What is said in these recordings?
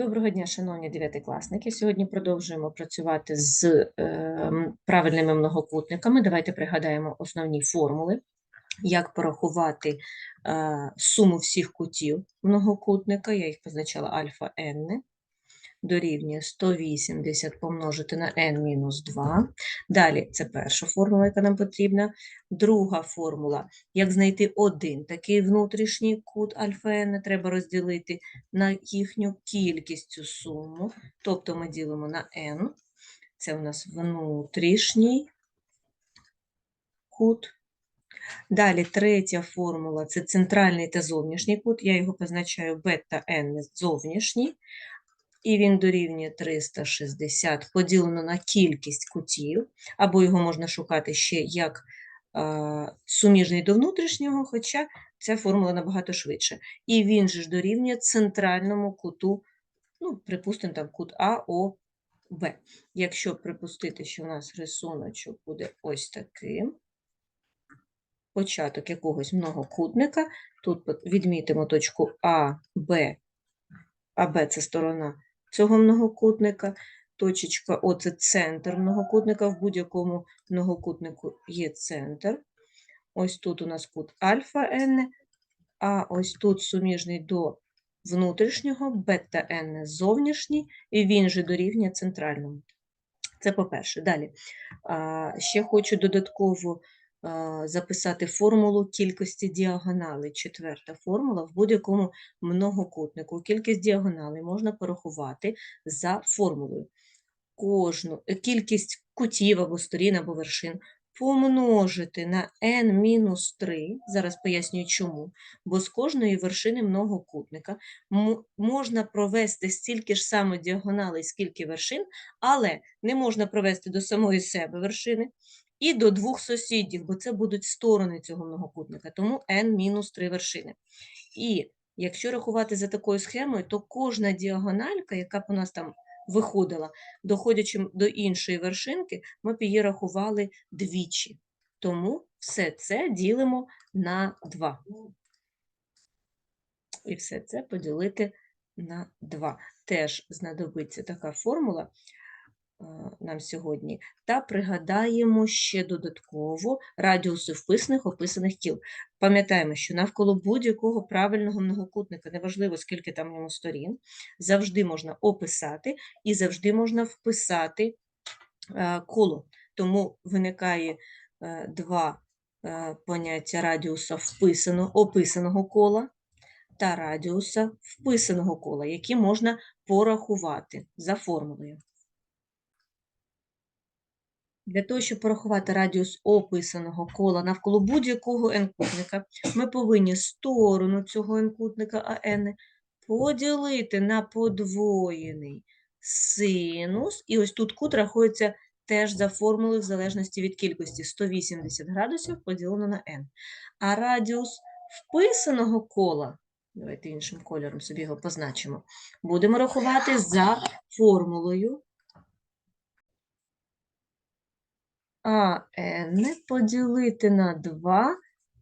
Доброго дня, шановні дев'ятикласники. Сьогодні продовжуємо працювати з е, правильними многокутниками. Давайте пригадаємо основні формули, як порахувати е, суму всіх кутів многокутника. Я їх позначала альфа n дорівнює 180 помножити на n-2. Далі це перша формула, яка нам потрібна. Друга формула, як знайти один такий внутрішній кут альфа n, треба розділити на їхню кількість цю суму. Тобто ми ділимо на n. Це у нас внутрішній кут. Далі третя формула це центральний та зовнішній кут. Я його позначаю бета n зовнішній і він дорівнює 360 поділено на кількість кутів, або його можна шукати ще як суміжний до внутрішнього, хоча ця формула набагато швидше. І він же ж дорівнює центральному куту, ну, припустимо, там кут А, О, Б. Якщо припустити, що у нас рисуночок буде ось таким, початок якогось многокутника, тут відмітимо точку А, Б, а Б це сторона цього многокутника. Точечка О це центр многокутника. В будь-якому многокутнику є центр. Ось тут у нас кут альфа n, а ось тут суміжний до внутрішнього, бета n зовнішній, і він же дорівнює центральному. Це по-перше. Далі. Ще хочу додатково записати формулу кількості діагоналей. Четверта формула в будь-якому многокутнику. Кількість діагоналей можна порахувати за формулою. Кожну е, кількість кутів або сторін або вершин помножити на n-3, зараз пояснюю чому, бо з кожної вершини многокутника можна провести стільки ж саме діагоналей, скільки вершин, але не можна провести до самої себе вершини, і до двох сусідів, бо це будуть сторони цього многокутника, тому n-3 вершини. І якщо рахувати за такою схемою, то кожна діагональка, яка б у нас там виходила, доходячи до іншої вершинки, ми б її рахували двічі. Тому все це ділимо на 2. І все це поділити на 2. Теж знадобиться така формула. Е, нам сьогодні, та пригадаємо ще додатково радіуси вписаних описаних кіл. Пам'ятаємо, що навколо будь-якого правильного многокутника, неважливо, скільки там йому сторін, завжди можна описати і завжди можна вписати е, коло. Тому виникає е, два поняття радіуса вписаного, описаного кола та радіуса вписаного кола, які можна порахувати за формулою. Для того, щоб порахувати радіус описаного кола навколо будь-якого n-кутника, ми повинні сторону цього n-кутника АН поділити на подвоєний синус. І ось тут кут рахується теж за формулою в залежності від кількості 180 градусів поділено на n. А радіус вписаного кола, давайте іншим кольором собі його позначимо, будемо рахувати за формулою а n поділити на 2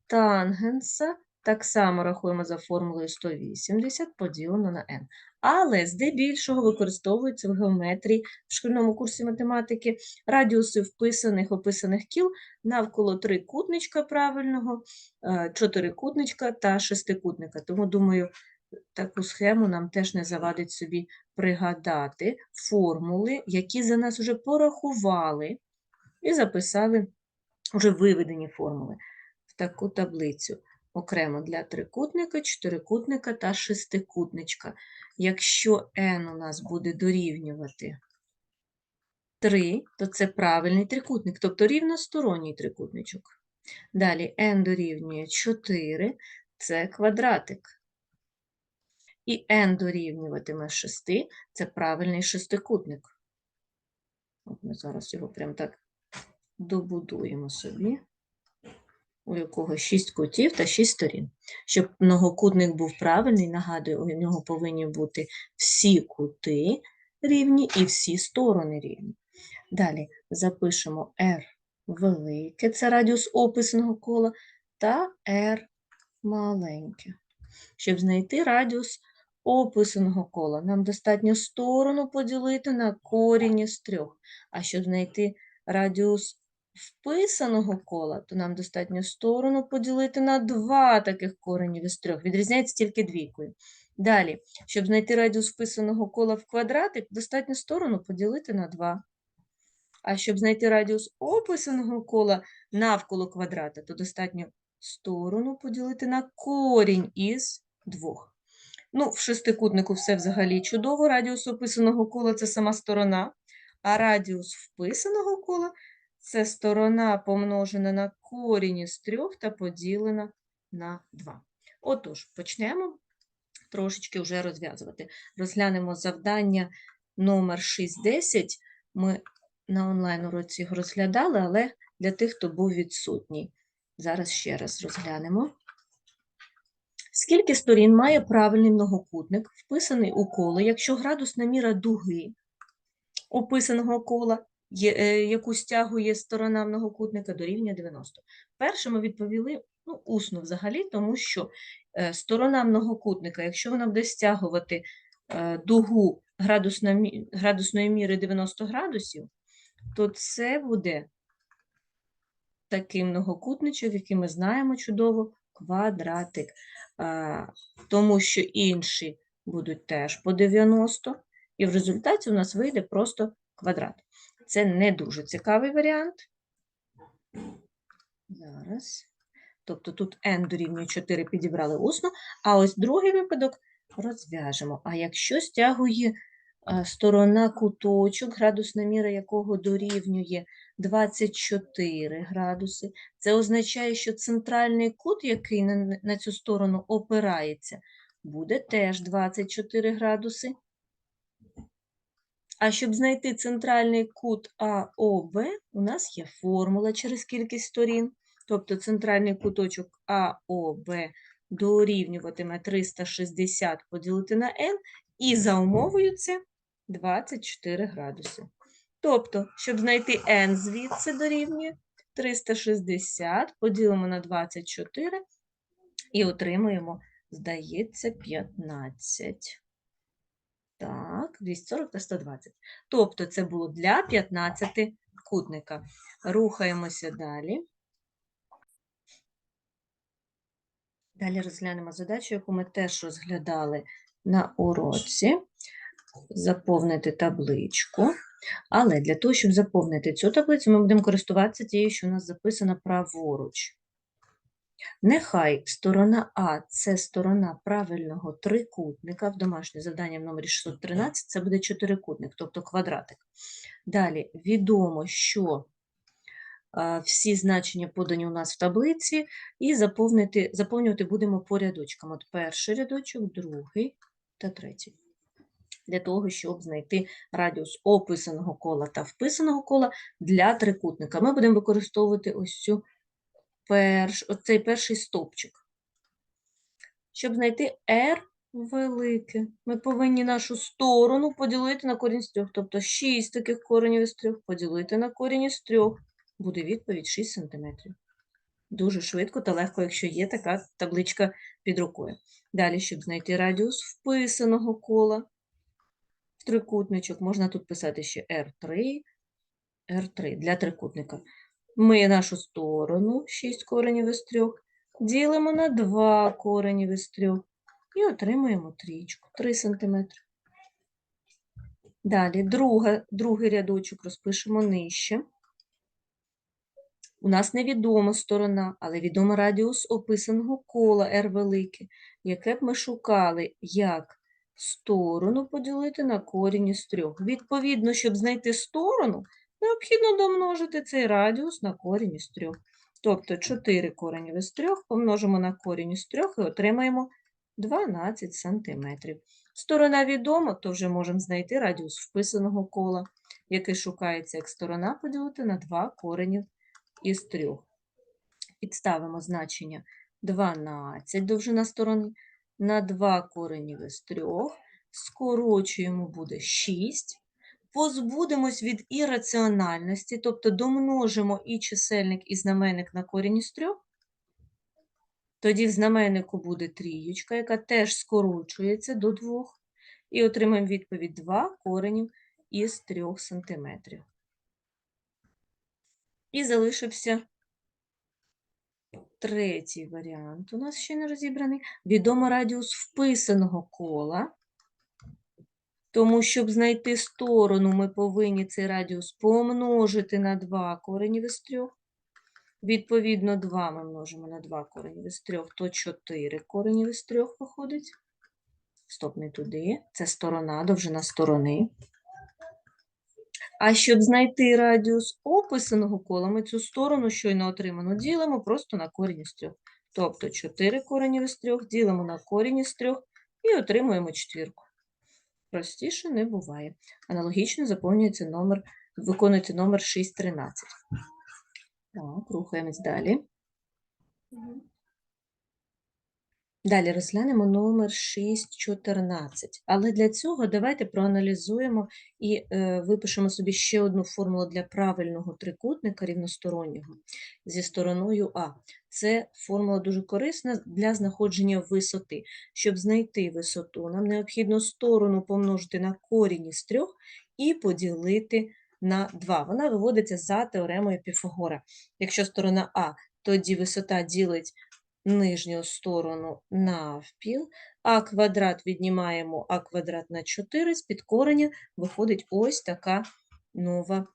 тангенса, так само рахуємо за формулою 180 поділено на n. Але здебільшого використовуються в геометрії в шкільному курсі математики радіуси вписаних описаних кіл навколо трикутничка правильного, е, чотирикутничка та шестикутника. Тому, думаю, таку схему нам теж не завадить собі пригадати формули, які за нас вже порахували і записали вже виведені формули в таку таблицю. Окремо для трикутника, чотирикутника та шестикутничка. Якщо n у нас буде дорівнювати 3, то це правильний трикутник, тобто рівносторонній трикутничок. Далі n дорівнює 4, це квадратик. І n дорівнюватиме 6, це правильний шестикутник. От ми зараз його прямо так добудуємо собі, у якого 6 кутів та 6 сторін. Щоб многокутник був правильний, нагадую, у нього повинні бути всі кути рівні і всі сторони рівні. Далі запишемо R велике, це радіус описаного кола, та R маленьке. Щоб знайти радіус описаного кола нам достатньо сторону поділити на корінь із трьох. А щоб знайти радіус вписаного кола, то нам достатньо сторону поділити на два таких коренів із трьох. Відрізняється тільки двійкою. Далі, щоб знайти радіус вписаного кола в квадратик, достатньо сторону поділити на 2. А щоб знайти радіус описаного кола навколо квадрата, то достатньо сторону поділити на корінь із двох. Ну, в шестикутнику все взагалі чудово. Радіус описаного кола – це сама сторона, а радіус вписаного кола – це сторона помножена на корінь із трьох та поділена на 2. Отож, почнемо трошечки вже розв'язувати. Розглянемо завдання номер 6.10. Ми на онлайн-уроці його розглядали, але для тих, хто був відсутній. Зараз ще раз розглянемо. Скільки сторін має правильний многокутник, вписаний у коло, якщо градусна міра дуги описаного кола, яку стягує сторона многокутника, дорівнює 90? Перше ми відповіли ну, усно взагалі, тому що е, сторона многокутника, якщо вона буде стягувати е, дугу градусної міри 90 градусів, то це буде такий многокутничок, який ми знаємо чудово, квадратик. Тому що інші будуть теж по 90, і в результаті у нас вийде просто квадрат. Це не дуже цікавий варіант. Зараз. Тобто тут n дорівнює 4 підібрали усно, а ось другий випадок розв'яжемо. А якщо стягує сторона куточок, градусна міра якого дорівнює 24 градуси, це означає, що центральний кут, який на цю сторону опирається, буде теж 24 градуси. А щоб знайти центральний кут АОБ, у нас є формула через кількість сторін. Тобто центральний куточок АОБ дорівнюватиме 360 поділити на n, і за умовою це 24 градуси. Тобто, щоб знайти n звідси дорівнює 360, поділимо на 24 і отримуємо, здається, 15. Так, 240 та 120. Тобто це було для 15 кутника. Рухаємося далі. Далі розглянемо задачу, яку ми теж розглядали на уроці. Заповнити табличку. Але для того, щоб заповнити цю таблицю, ми будемо користуватися тією, що у нас записана праворуч. Нехай сторона А це сторона правильного трикутника. В домашнє завдання в номері 613 це буде чотирикутник, тобто квадратик. Далі відомо, що всі значення подані у нас в таблиці, і заповнити, заповнювати будемо по рядочкам. От перший рядочок, другий та третій. Для того, щоб знайти радіус описаного кола та вписаного кола для трикутника. Ми будемо використовувати ось цю перш, оцей перший стовпчик. Щоб знайти r велике, ми повинні нашу сторону поділити на корінь з трьох. Тобто 6 таких коренів із трьох поділити на корінь із трьох. Буде відповідь 6 см. Дуже швидко та легко, якщо є така табличка під рукою. Далі, щоб знайти радіус вписаного кола в трикутничок, можна тут писати ще R3, R3 для трикутника. Ми нашу сторону, 6 коренів із 3, ділимо на 2 коренів із 3 і отримуємо трічку 3 см. Далі друга, другий рядочок розпишемо нижче. У нас невідома сторона, але відома радіус описаного кола R велике, яке б ми шукали як сторону поділити на корінь із 3. Відповідно, щоб знайти сторону, необхідно домножити цей радіус на корінь із 3. Тобто 4 коренів із 3 помножимо на корінь із 3 і отримаємо 12 см. Сторона відома, то вже можемо знайти радіус вписаного кола, який шукається як сторона поділити на 2 коренів із 3. Підставимо значення 12 довжина сторони на 2 коренів із 3, скорочуємо буде 6, позбудемось від ірраціональності, тобто домножимо і чисельник, і знаменник на корінь із 3, Тоді в знаменнику буде трієчка, яка теж скорочується до 2. І отримаємо відповідь 2 коренів із 3 см. І залишився третій варіант. У нас ще не розібраний. Відомо радіус вписаного кола. Тому, щоб знайти сторону, ми повинні цей радіус помножити на 2 коренів із 3. Відповідно, 2 ми множимо на 2 коренів із 3, то 4 коренів із 3 виходить. Стоп, не туди. Це сторона, довжина сторони. А щоб знайти радіус описаного кола, ми цю сторону щойно отриману ділимо просто на корінь із 3. Тобто 4 коренів із 3 ділимо на корінь із 3 і отримуємо четвірку. Простіше не буває. Аналогічно заповнюється номер, виконується номер 613. Так, рухаємось далі. Далі розглянемо номер 614. Але для цього давайте проаналізуємо і е, випишемо собі ще одну формулу для правильного трикутника рівностороннього зі стороною А. Це формула дуже корисна для знаходження висоти. Щоб знайти висоту, нам необхідно сторону помножити на корінь із 3 і поділити на 2. Вона виводиться за теоремою Піфагора. Якщо сторона А, тоді висота ділить нижню сторону навпіл, а квадрат віднімаємо а квадрат на 4, з під корення виходить ось така нова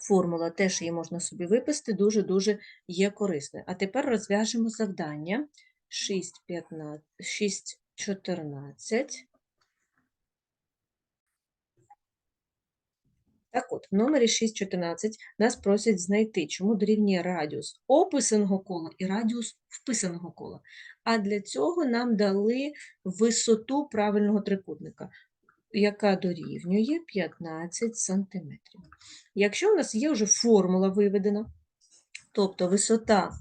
формула. Теж її можна собі виписати, дуже-дуже є корисною. А тепер розв'яжемо завдання 6, 15, 6, 14. Так от, в номері 6.14 нас просять знайти, чому дорівнює радіус описаного кола і радіус вписаного кола. А для цього нам дали висоту правильного трикутника, яка дорівнює 15 см. Якщо у нас є вже формула виведена, тобто висота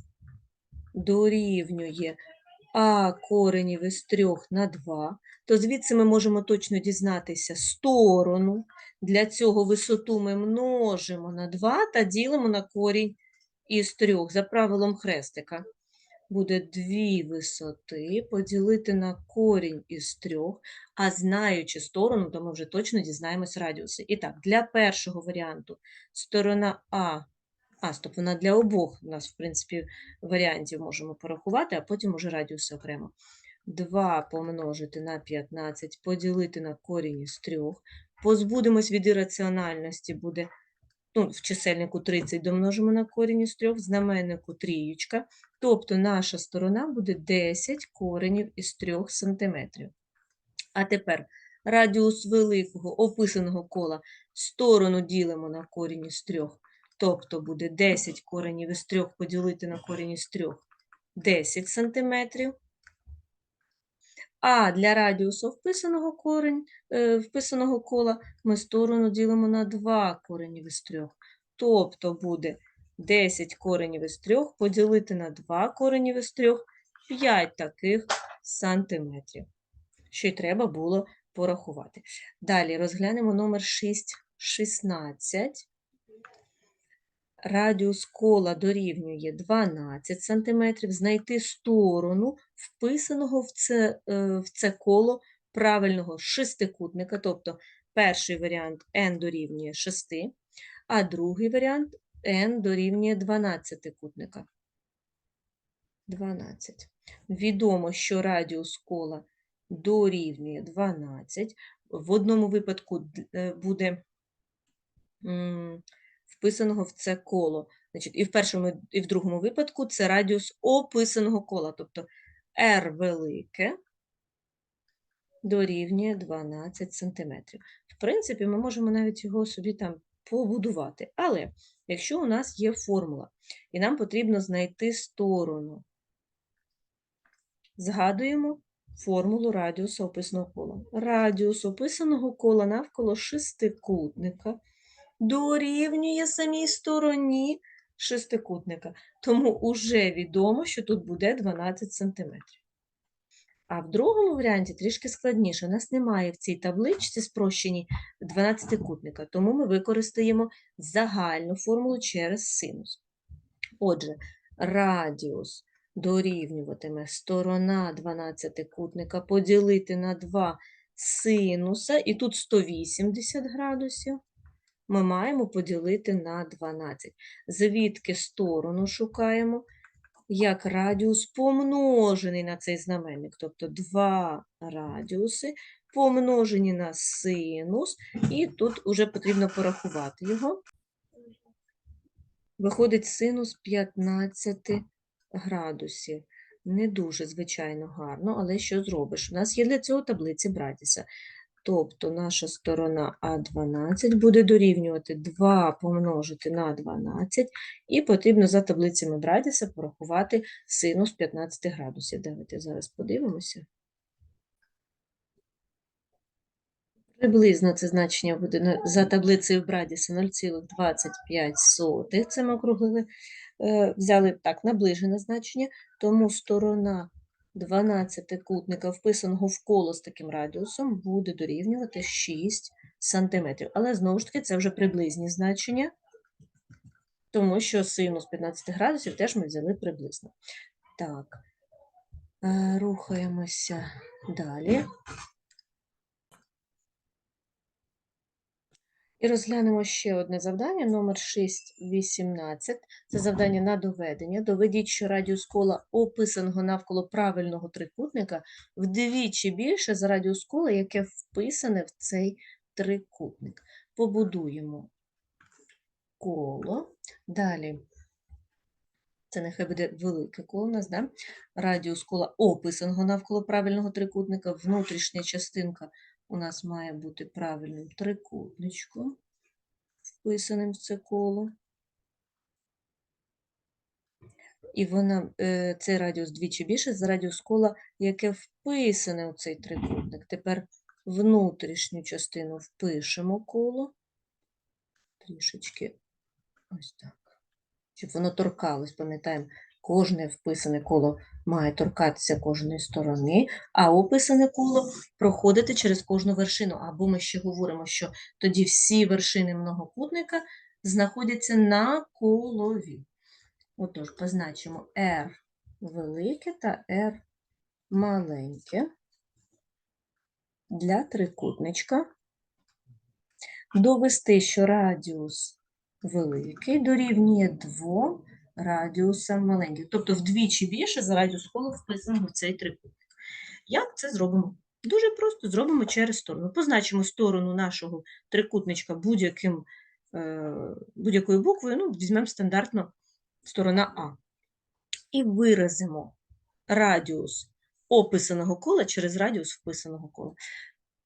дорівнює а коренів із 3 на 2, то звідси ми можемо точно дізнатися сторону. Для цього висоту ми множимо на 2 та ділимо на корінь із 3 за правилом хрестика. Буде дві висоти поділити на корінь із 3, а знаючи сторону, то ми вже точно дізнаємось радіуси. І так, для першого варіанту сторона А, а, стоп, вона для обох у нас, в принципі, варіантів можемо порахувати, а потім уже радіуси окремо. 2 помножити на 15, поділити на корінь із 3. Позбудемось від ірраціональності, буде ну, в чисельнику 30 домножимо на корінь із 3, в знаменнику трієчка. Тобто наша сторона буде 10 коренів із 3 см. А тепер радіус великого описаного кола сторону ділимо на корінь із 3. Тобто буде 10 коренів із 3 поділити на корінь із 3 10 см. А для радіусу вписаного корень, е, вписаного кола ми сторону ділимо на 2 коренів із 3. Тобто буде 10 коренів із 3 поділити на 2 коренів із 3 5 таких сантиметрів. Що й треба було порахувати. Далі розглянемо номер 6, 16. Радіус кола дорівнює 12 см. Знайти сторону вписаного в це, е, в це коло правильного шестикутника, тобто перший варіант n дорівнює 6, а другий варіант n дорівнює 12 кутника. 12. Відомо, що радіус кола дорівнює 12. В одному випадку е, буде вписаного в це коло. Значить, І в першому, і в другому випадку це радіус описаного кола, тобто r велике дорівнює 12 см. В принципі, ми можемо навіть його собі там побудувати. Але якщо у нас є формула, і нам потрібно знайти сторону, згадуємо формулу радіусу описаного кола. Радіус описаного кола навколо шестикутника дорівнює самій стороні шестикутника. Тому вже відомо, що тут буде 12 см. А в другому варіанті трішки складніше. У нас немає в цій табличці спрощеній 12-кутника, тому ми використаємо загальну формулу через синус. Отже, радіус дорівнюватиме сторона 12-кутника поділити на 2 синуса, і тут 180 градусів, ми маємо поділити на 12. Звідки сторону шукаємо? Як радіус помножений на цей знаменник, тобто 2 радіуси помножені на синус, і тут вже потрібно порахувати його. Виходить синус 15 градусів. Не дуже, звичайно, гарно, але що зробиш? У нас є для цього таблиці Братіса. Тобто наша сторона А12 буде дорівнювати 2 помножити на 12, і потрібно за таблицями Братіса порахувати синус 15 градусів. Давайте зараз подивимося. Приблизно це значення буде за таблицею Брадіса 0,25. Це ми округлили, е, взяли так наближене значення, тому сторона 12 кутника, вписаного в коло з таким радіусом, буде дорівнювати 6 см. Але знову ж таки це вже приблизні значення, тому що синус 15 градусів теж ми взяли приблизно. Так, е, рухаємося далі. І розглянемо ще одне завдання, номер 6.18. Це завдання на доведення. Доведіть, що радіус кола, описаного навколо правильного трикутника, вдвічі більше за радіус кола, яке вписане в цей трикутник. Побудуємо коло. Далі. Це нехай буде велике коло у нас, да? радіус кола описаного навколо правильного трикутника, внутрішня частинка у нас має бути правильним трикутничком, вписаним в це коло. І вона, е, цей радіус двічі більше за радіус кола, яке вписане у цей трикутник. Тепер внутрішню частину впишемо коло. Трішечки ось так. Щоб воно торкалось, пам'ятаємо, кожне вписане коло має торкатися кожної сторони, а описане коло проходити через кожну вершину. Або ми ще говоримо, що тоді всі вершини многокутника знаходяться на колові. Отож, позначимо R велике та R маленьке для трикутничка. Довести, що радіус великий дорівнює 2 радіусам маленьких, тобто вдвічі більше за радіус колу вписаного в цей трикутник. Як це зробимо? Дуже просто зробимо через сторону. Позначимо сторону нашого трикутничка будь-яким, е, будь-якою буквою, ну, візьмемо стандартно сторона А. І виразимо радіус описаного кола через радіус вписаного кола.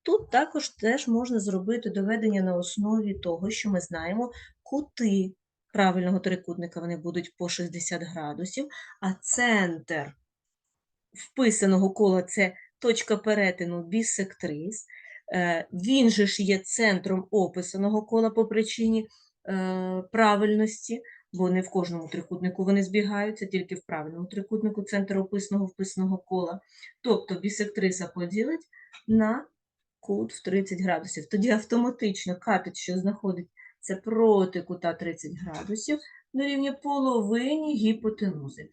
Тут також теж можна зробити доведення на основі того, що ми знаємо кути правильного трикутника, вони будуть по 60 градусів, а центр вписаного кола це точка перетину бісектрис. Е, Він же ж є центром описаного кола по причині е, правильності, бо не в кожному трикутнику вони збігаються, тільки в правильному трикутнику центр описаного вписаного кола. Тобто бісектриса поділить на кут в 30 градусів. Тоді автоматично катет, що знаходиться проти кута 30 градусів, дорівнює половині гіпотенузи.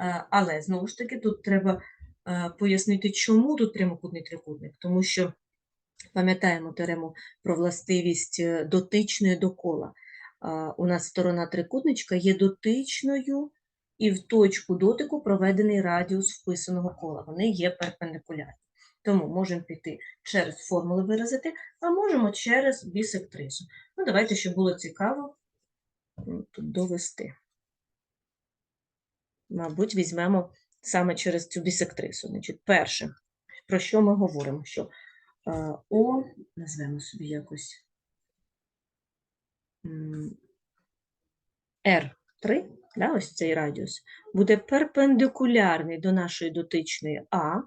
Е, Але, знову ж таки, тут треба е, пояснити, чому тут прямокутний трикутник, тому що пам'ятаємо теорему про властивість е, дотичної до кола. У нас сторона трикутничка є дотичною, і в точку дотику проведений радіус вписаного кола. Вони є перпендикулярні. Тому можемо піти через формули виразити, а можемо через бісектрису. Ну, давайте, щоб було цікаво тут довести. Мабуть, візьмемо саме через цю бісектрису. Значить, перше, про що ми говоримо? Що е, О, назвемо собі якось м, R3, да, ось цей радіус, буде перпендикулярний до нашої дотичної А,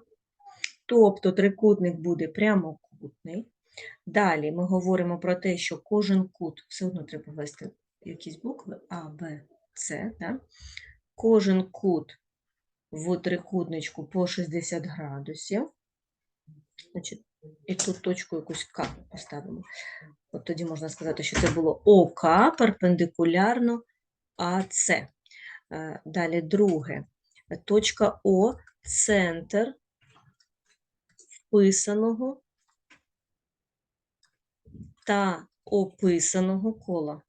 тобто трикутник буде прямокутний. Далі ми говоримо про те, що кожен кут, все одно треба ввести якісь букви А, Б, С, да? кожен кут в трикутничку по 60 градусів. Значить, і тут точку якусь К поставимо. От тоді можна сказати, що це було ОК перпендикулярно АС. Е, Далі друге. точка О центр вписаного та описаного кола.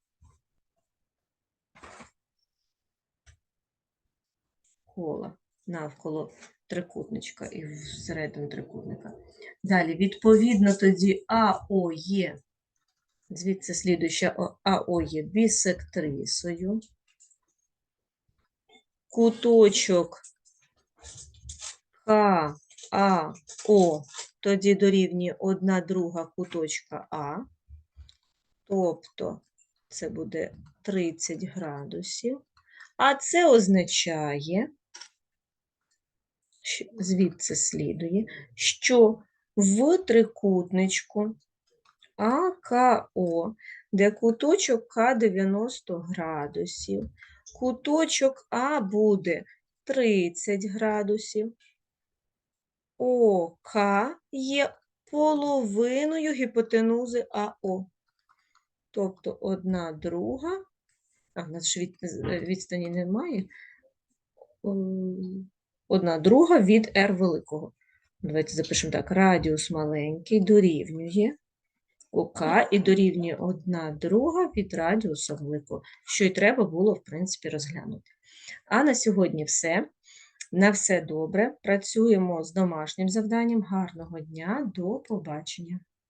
Кола навколо трикутничка і всередину трикутника. Далі, відповідно, тоді АО звідси слідуюча АО є бісектрисою. Куточок КАО тоді дорівнює 1 друга куточка А. Тобто це буде 30 градусів. А це означає, звідси слідує, що в трикутничку АКО, де куточок К 90 градусів, куточок А буде 30 градусів, ОК є половиною гіпотенузи АО. Тобто одна друга, а в нас ж від, відстані немає, Ем, одна друга від R великого. Давайте запишемо так. Радіус маленький дорівнює ОК і дорівнює одна друга від радіуса великого, що й треба було, в принципі, розглянути. А на сьогодні все. На все добре. Працюємо з домашнім завданням. Гарного дня. До побачення.